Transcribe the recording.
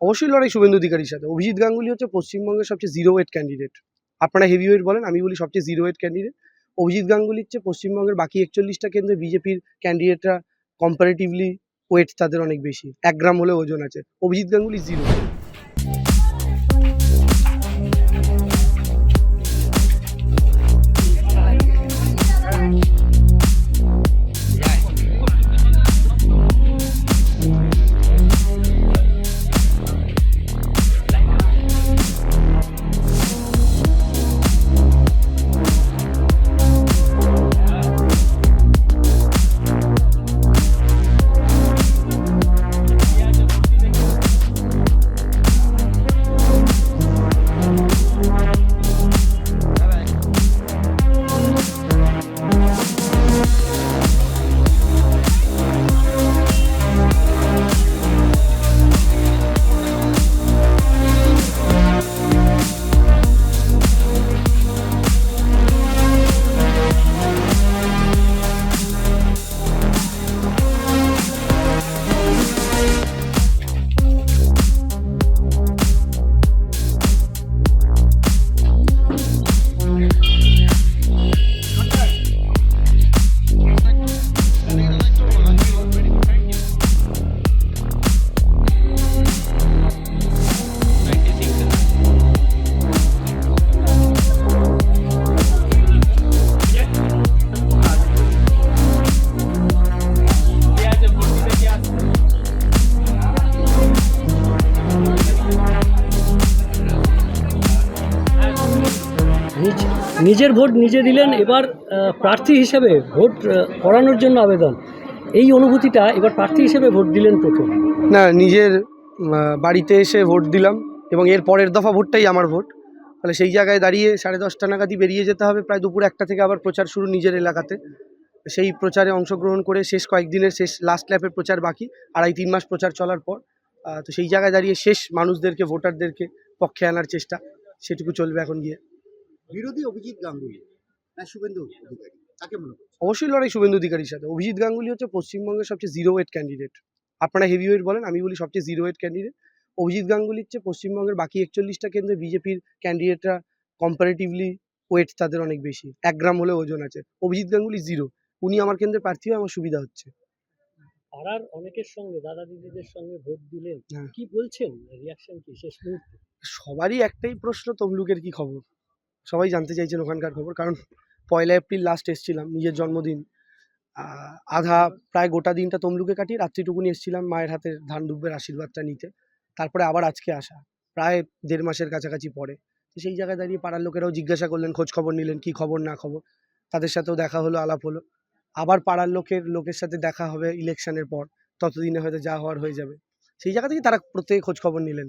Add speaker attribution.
Speaker 1: অবশ্যই লড়াই শুভেন্দু অধিকারীর সাথে। অভিজিৎ গাঙ্গুলি হচ্ছে পশ্চিমবঙ্গের সবচেয়ে জিরো ওয়েট ক্যান্ডিডেট আপনারা হেভি ওয়েট বলেন, আমি বলি সবচেয়ে zero weight candidate Abhijit Ganguly হচ্ছে পশ্চিমবঙ্গের বাকি একচল্লিশটা কেন্দ্রে বিজেপির ক্যান্ডিডেটরা কম্পারেটিভলি ওয়েট তাদের অনেক বেশি। এক গ্রাম হলে ওজন আছে। অভিজিৎ গাঙ্গুলি জিরো
Speaker 2: নিজের ভোট নিজে দিলেন, এবার প্রার্থী হিসেবে ভোট করানোর জন্য আবেদন। এই অনুভূতিটা এবার প্রার্থী হিসেবে ভোট দিলেন প্রথম।
Speaker 1: না, নিজের বাড়িতে এসে ভোট দিলাম এবং এর পরের দফা ভোটটাই আমার ভোট। তাহলে সেই জায়গায় দাঁড়িয়ে সাড়ে দশটা নাগাদই বেরিয়ে যেতে হবে, প্রায় দুপুর একটা থেকে আবার প্রচার শুরু নিজের এলাকাতে। সেই প্রচারে অংশগ্রহণ করে শেষ কয়েকদিনের শেষ লাস্ট ল্যাপের প্রচার বাকি, আড়াই তিন মাস প্রচার চলার পর তো সেই জায়গায় দাঁড়িয়ে শেষ মানুষদেরকে ভোটারদেরকে পক্ষে আনার চেষ্টা, সেটুকু চলবে এখন গিয়ে।
Speaker 3: বিরোধী অভিজিৎ গাঙ্গুলি। না শুভেন্দু অধিকারী। কাকে মনে করছে
Speaker 1: অবশ্যই লড়াই শুভেন্দু অধিকারীর সাথে। অভিজিৎ গাঙ্গুলি হচ্ছে পশ্চিমবঙ্গের সবচেয়ে জিরো ওয়েট ক্যান্ডিডেট আপনারা হেভি ওয়েট বলেন আমি বলি সবচেয়ে zero weight candidate Abhijit Ganguly হচ্ছে পশ্চিমবঙ্গের বাকি একচল্লিশটা কেন্দ্রে বিজেপির ক্যান্ডিডেটরা কম্পারেটিভলি ওয়েট তাদের অনেক বেশি। এক গ্রাম হলে ওজন আছে। অভিজিৎ গাঙ্গুলি জিরো উনি আমার কেন্দ্রে প্রার্থী হয়ে আমার সুবিধা হচ্ছে।
Speaker 2: পাড়ার অনেকের সঙ্গে দাদা দিদিদের সঙ্গে ভোট দিলেন।
Speaker 1: হ্যাঁ।
Speaker 2: কি বলছেন? রিয়াকশন কি? শেষ মুহূর্তে?
Speaker 1: সবারই একটাই প্রশ্ন তমলুকের কি খবর? সবাই জানতে চাইছেন ওখানকার খবর, কারণ পয়লা এপ্রিল লাস্ট এসেছিলাম, নিজের জন্মদিন। আধা, প্রায় গোটা দিনটা তমলুকে কাটিয়ে রাত্রিটুকুনি এসেছিলাম মায়ের হাতের ধান দুব্বের আশীর্বাদটা নিতে। তারপরে আবার আজকে আসা, প্রায় দেড় মাসের কাছাকাছি পরে। তো সেই জায়গায় দাঁড়িয়ে পাড়ার লোকেরাও জিজ্ঞাসা করলেন, খোঁজ খবর নিলেন, কি খবর, না খবর? তাদের সাথেও দেখা হলো, আলাপ হলো। আবার পাড়ার লোকের লোকের সাথে দেখা হবে ইলেকশনের পর, ততদিনে হয়তো যা হওয়ার হয়ে যাবে। সেই জায়গা থেকে তারা প্রত্যেকে খোঁজ খবর নিলেন।